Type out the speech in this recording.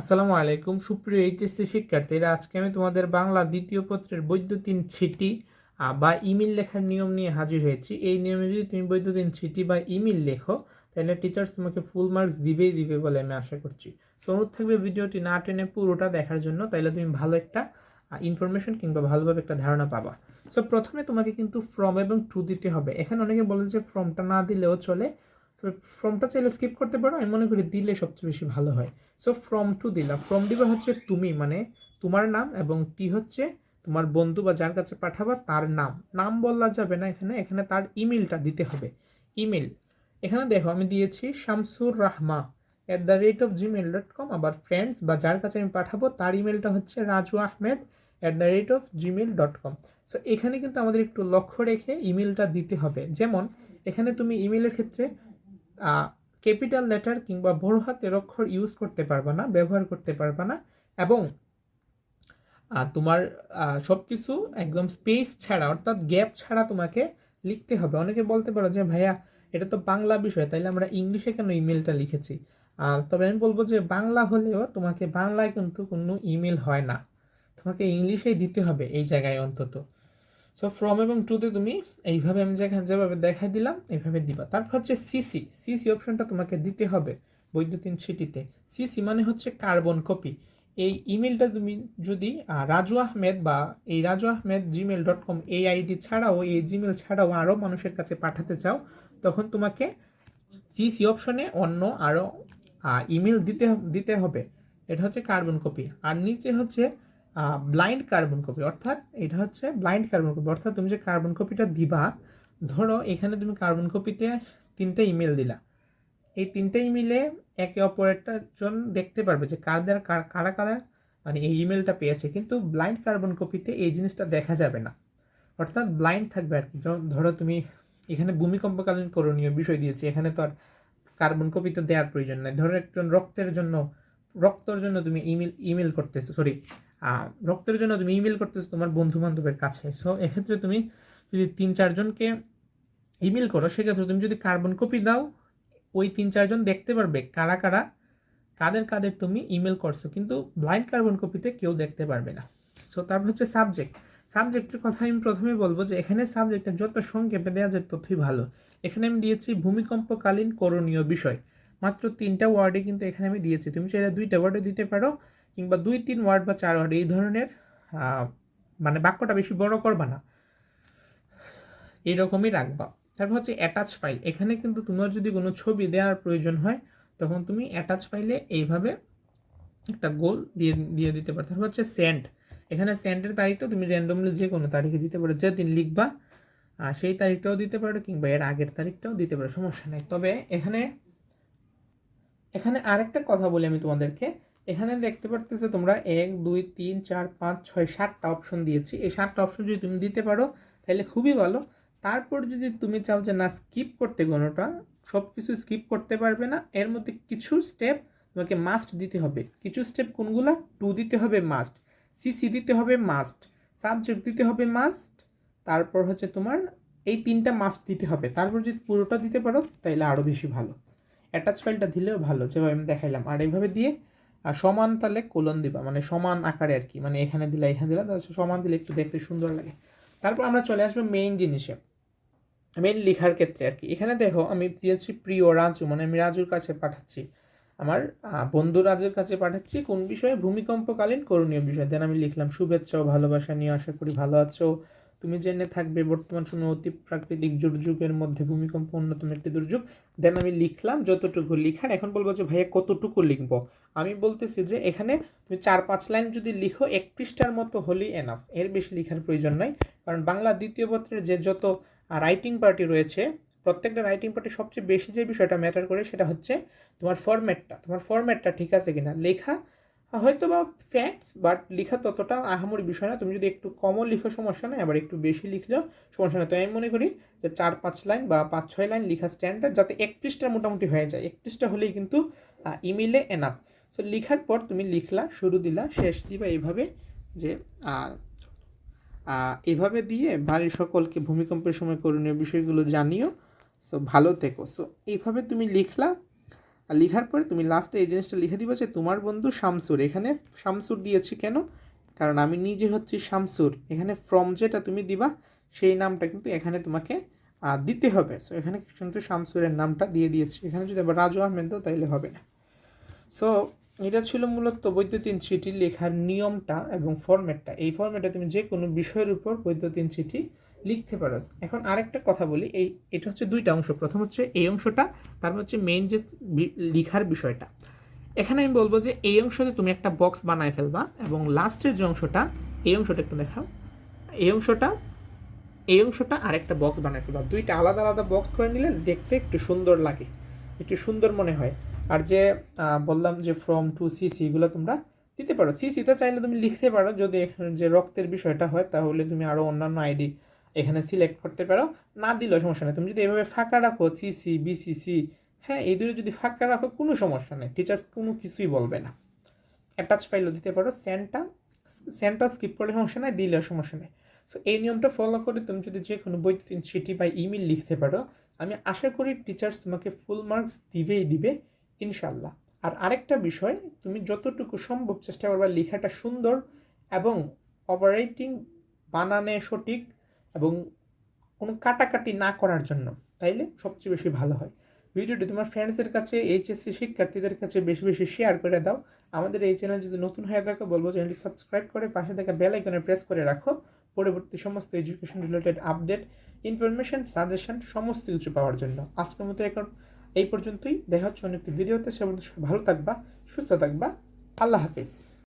আসসালামু আলাইকুম। সুপ্রিয় এইচএসসি শিক্ষার্থীরা, আজকে আমি তোমাদের বাংলা দ্বিতীয় পত্রের বৈদ্যুতিন ছিটি বা ইমেল লেখার নিয়ম নিয়ে হাজির হয়েছি। এই নিয়মে যদি তুমি বৈদ্যুতিন ছিটি বা ইমেল লেখো, তাহলে টিচার্স তোমাকে ফুল মার্কস দিবেই দিবে বলে আমি আশা করছি। সো অনুরোধ থাকবে ভিডিওটি না টেনে পুরোটা দেখার জন্য তাহলে তুমি ভালো একটা ইনফরমেশন কিংবা ভালোভাবে একটা ধারণা পাবা। সো প্রথমে তোমাকে কিন্তু ফ্রম এবং টু দিতে হবে। এখানে অনেকে বলে যে ফ্রমটা না দিলেও চলে। তো ফ্রমটা চাইলে স্কিপ করতে পারো। আমি মনে করি দিলে সবচেয়ে বেশি ভালো হয়। সো ফ্রম টু দিলাম ফ্রম দিবা হচ্ছে তুমি মানে তোমার নাম এবং টি হচ্ছে তোমার বন্ধু বা যার কাছে পাঠাবা তার নাম। নাম বলা যাবে না এখানে। এখানে তার ইমেলটা দিতে হবে। ইমেল এখানে দেখো, আমি দিয়েছি Shamsur Rahma at the rate of gmail dot com আবার ফ্রেন্ডস বা যার কাছে আমি পাঠাবো তার ইমেলটা হচ্ছে Raju Ahmed at the rate of gmail dot com so এখানে কিন্তু আমাদের একটু লক্ষ্য রেখে ইমেলটা দিতে হবে। যেমন, এখানে তুমি ইমেলের ক্ষেত্রে ক্যাপিটাল লেটার কিংবা বড় হাতের অক্ষর ইউজ করতে পারবা না, ব্যবহার করতে পারবা না এবং তোমার সব কিছু একদম স্পেস ছাড়া অর্থাৎ গ্যাপ ছাড়া তোমাকে লিখতে হবে। অনেকে বলতে পারো যে, ভাইয়া, এটা তো বাংলা বিষয়, তাইলে আমরা ইংলিশে কেন ইমেলটা লিখেছি? আর তবে আমি বলব যে, বাংলা হলেও তোমাকে বাংলায় কিন্তু কোনো ইমেল হয় না। তোমাকে ইংলিশেই দিতে হবে এই জায়গায় অন্তত। সো ফ্রম এবং টুতে তুমি এইভাবে আমি যেখানে যেভাবে দেখাই দিলাম, এইভাবে দিবা। তারপর হচ্ছে সিসি সিসি অপশনটা তোমাকে দিতে হবে বৈদ্যুতিন ছিটিতে। সিসি মানে হচ্ছে কার্বন কপি এই ইমেলটা তুমি যদি রাজু আহমেদ বা এই Raju Ahmed gmail dot com এই আইডি ছাড়াও, এই জিমেল ছাড়াও আরও মানুষের কাছে পাঠাতে চাও, তখন তোমাকে সিসি অপশনে অন্য আরও ইমেল দিতে দিতে হবে। এটা হচ্ছে কার্বন কপি আর নিচে হচ্ছে ব্লাইন্ড কার্বন কপি অর্থাৎ এটা হচ্ছে ব্লাইন্ড কার্বন কপি অর্থাৎ তুমি যে কার্বন কপিটা দিবা, ধরো এখানে তুমি কার্বন কপিতে তিনটে ইমেল দিলা। এই তিনটে ইমেলে একে অপরেরটা জন দেখতে পারবে যে কাদের কার- কারা কারা মানে এই ইমেলটা পেয়েছে, কিন্তু ব্লাইন্ড কার্বন কপিতে এই জিনিসটা দেখা যাবে না। অর্থাৎ ব্লাইন্ড থাকবে আর কি। ধরো তুমি এখানে ভূমিকম্পকালীন করণীয় বিষয় দিয়েছি, এখানে তো আর কার্বন কপিতে দেওয়ার প্রয়োজন নাই। ধরো একজন রক্তের জন্য, রক্তর জন্য তুমি ইমেল ইমেল করতেছো সরি রক্তের জন্য তুমি ইমেল করতেছো তোমার বন্ধু বান্ধবের কাছে। সো এক্ষেত্রে তুমি যদি তিন চারজনকে ইমেল করো, সেক্ষেত্রে তুমি যদি কার্বন কপি দাও, ওই তিন চারজন দেখতে পারবে কারা কারা, কাদের কাদের তুমি ইমেল করছ। কিন্তু ব্লাইন্ড কার্বন কপিতে কেউ দেখতে পারবে না। সো তারপর হচ্ছে সাবজেক্ট সাবজেক্টের কথা আমি প্রথমে বলব যে, এখানে সাবজেক্টে যত সংক্ষেপে দেওয়া যায় ততই ভালো। এখানে আমি দিয়েছি ভূমিকম্পকালীন করণীয় বিষয়। মাত্র তিনটা ওয়ার্ডে কিন্তু এখানে আমি দিয়েছি। তুমি চাইলে দুইটা ওয়ার্ডে দিতে পারো, কিংবা দুই, তিন ওয়ার্ড বা চার ওয়ার্ড এই ধরনের মানে বাক্যটা বেশি বড় করবা না। এইরকমই রাখবা। তারপর হচ্ছে অ্যাটাচ ফাইল এখানে কিন্তু তোমার যদি কোনো ছবি দেওয়ার প্রয়োজন হয়, তখন তুমি অ্যাটাচ ফাইলে এইভাবে একটা গোল দিয়ে দিয়ে দিতে পারো। তারপর হচ্ছে সেন্ট এখানে সেন্টের তারিখটা তুমি র্যান্ডমলি যে কোনো তারিখে দিতে পারো। যেদিন লিখবা সেই তারিখটাও দিতে পারো, কিংবা এর আগের তারিখটাও দিতে পারো। সমস্যা নেই। তবে এখানে এখানে আরেকটা কথা বলি আমি তোমাদেরকে। এখানে দেখতে পারতেছো তোমরা এক, দুই, তিন, চার, পাঁচ, ছয়, সাতটা অপশন দিয়েছি। এই সাতটা অপশন যদি তুমি দিতে পারো, তাহলে খুবই ভালো। তারপর যদি তুমি চাও যে না স্কিপ করতে কোনোটা সব কিছু স্কিপ করতে পারবে না, এর মধ্যে কিছু স্টেপ তোমাকে মাস্ট দিতে হবে। কিছু স্টেপ কোনগুলো? টু দিতে হবে মাস্ট সিসি দিতে হবে মাস্ট সাবজেক্ট দিতে হবে মাস্ট তারপর হচ্ছে তোমার এই তিনটা মাস্ট দিতে হবে। তারপর যদি পুরোটা দিতে পারো, তাহলে আরও বেশি ভালো। অ্যাটাচ ফাইলটা দিলেও ভালো, যেভাবে আমি দেখাইলাম। আর এইভাবে দিয়ে আর সমান তাহলে কোলন দিবা মানে সমান আকারে আর কি মানে এখানে দিলে এখানে দিলে সমান দিলে একটু দেখতে সুন্দর লাগে। তারপর আমরা চলে আসব মেইন জিনিসে। মেইন লেখার ক্ষেত্রে আর কি। এখানে দেখো, আমি দিয়েছি প্রিয় রাজু মানে আমি রাজুর কাছে পাঠাচ্ছি। আমার বন্ধু রাজুর কাছে পাঠাচ্ছি, কোন বিষয়ে ভূমিকম্পকালীন করণীয় বিষয়। দেন আমি লিখলাম, শুভেচ্ছা ভালোবাসা নিয়ে আশা করি ভালো আছো। তুমি জেনে থাকবে, বর্তমান সময়ে অতি প্রাকৃতিক দুর্যোগের মধ্যে ভূমিকম্প অন্যতম একটি দুর্যোগ। দেন আমি লিখলাম যতটুকু লিখার, এখন বলব যে ভাইয়া কতটুকু লিখব? আমি বলতেছি যে এখানে তুমি চার পাঁচ লাইন যদি লিখো, এক পৃষ্ঠার মতো হলেই এনাফ এর বেশি লেখার প্রয়োজন নাই। কারণ বাংলা দ্বিতীয় পত্রের যে যত রাইটিং পার্টি রয়েছে, প্রত্যেকটা রাইটিং পার্টি সবচেয়ে বেশি যে বিষয়টা ম্যাটার করে সেটা হচ্ছে তোমার ফরম্যাটটা তোমার ফরম্যাটটা ঠিক আছে কিনা? লেখা হয়তো বা ফ্যাক্টস বাট লেখা ততটা আহামরি বিষয় না। তুমি যদি একটু কমও লিখো, সমস্যা নেই। আবার একটু বেশি লিখলেও সমস্যা নেই। তো আমি মনে করি যে চার, পাঁচ লাইন বা পাঁচ, ছয় লাইন লেখা স্ট্যান্ডার্ড যাতে এক পৃষ্ঠা মোটামুটি হয়ে যায়। এক পৃষ্ঠা হলেই কিন্তু ইমেলে এনাফ সো লেখার পর তুমি লিখলা, শুরু দিলা, শেষ দিবা এইভাবে যে এভাবে দিয়ে বাড়ির সকলকে ভূমিকম্পের সময় করণীয় বিষয়গুলো জানিও। সো ভালো থেকো। সো এইভাবে তুমি লিখলা আর লেখার পরে তুমি লাস্টে এই জিনিসটা লিখে দিবা যে তোমার বন্ধু শামসুর। এখানে শামসুর দিয়েছি কেন? কারণ আমি নিজে হচ্ছি শামসুর। এখানে ফ্রম যেটা তুমি দিবা, সেই নামটা কিন্তু এখানে তোমাকে দিতে হবে। সো এখানে কিন্তু শামসুরের নামটা দিয়ে দিয়েছি। এখানে যদি আবার রাজু আহমেদ তাইলে হবে না। সো এটা ছিল মূলত বৈদ্যুতিন চিঠি লেখার নিয়মটা এবং ফরম্যাটটা এই ফরম্যাটে তুমি যে কোনো বিষয়ের উপর বৈদ্যুতিন চিঠি লিখতে পারো। এখন আরেকটা কথা বলি, এই এটা হচ্ছে দুইটা অংশ। প্রথম হচ্ছে এই অংশটা, তারপর হচ্ছে মেইন যে লিখার বিষয়টা। এখানে আমি বলব যে এই অংশতে তুমি একটা বক্স বানায় ফেলবা এবং লাস্টের যে অংশটা, এই অংশটা একটু দেখাও। এই অংশটা এই অংশটা আরেকটা বক্স বানায় ফেলবা। দুইটা আলাদা আলাদা বক্স করে নিলে দেখতে একটু সুন্দর লাগে, একটু সুন্দর মনে হয়। আর যে বললাম যে ফ্রম টু সিসি এগুলো তোমরা দিতে পারো। সিসিতে চাইলে তুমি লিখতে পারো, যদি এখানে যে রক্তের বিষয়টা হয়, তাহলে তুমি আরও অন্যান্য আইডি এখানে সিলেক্ট করতে পারো। না দিলেও সমস্যা নেই। তুমি যদি এভাবে ফাঁকা রাখো সিসি বিসিসি হ্যাঁ এই দুটো যদি ফাঁকা রাখো, কোনো সমস্যা নেই। টিচার্স কোনো কিছুই বলবে না। অ্যাটাচ ফাইলও দিতে পারো। সেন্টটা সেন্টটা স্কিপ করলে সমস্যা নেই, দিলেও সমস্যা নেই। সো এই নিয়মটা ফলো করে তুমি যদি যে কোনো বৈদ্যুতিন চিঠি বা ইমেল লিখতে পারো, আমি আশা করি টিচার্স তোমাকে ফুল মার্কস দিবেই দিবে ইনশাল্লাহ আর আরেকটা বিষয়, তুমি যতটুকু সম্ভব চেষ্টা করবা, লেখাটা সুন্দর এবং অপারেটিং বানানে সঠিক এবং কোনো কাটাকাটি না করার জন্য তাইলে সবচেয়ে বেশি ভালো হয়। ভিডিওটি তোমার ফ্রেন্ডসের কাছে এইচএসসি শিক্ষার্থীদের কাছে বেশি বেশি শেয়ার করে দাও। আমাদের এই চ্যানেল যদি নতুন হয়ে থাকো, বলব চ্যানেলটি সাবস্ক্রাইব করে পাশে থাকা বেল আইকনে প্রেস করে রাখো। পরবর্তী সমস্ত education related update information suggestion সমস্ত কিছু পাওয়ার জন্য। আজকের মতো এখন এই পর্যন্তই। দেখা হচ্ছে অনেকটি ভিডিওতে সে ভালো থাকবা, সুস্থ থাকবা। আল্লাহ হাফিজ।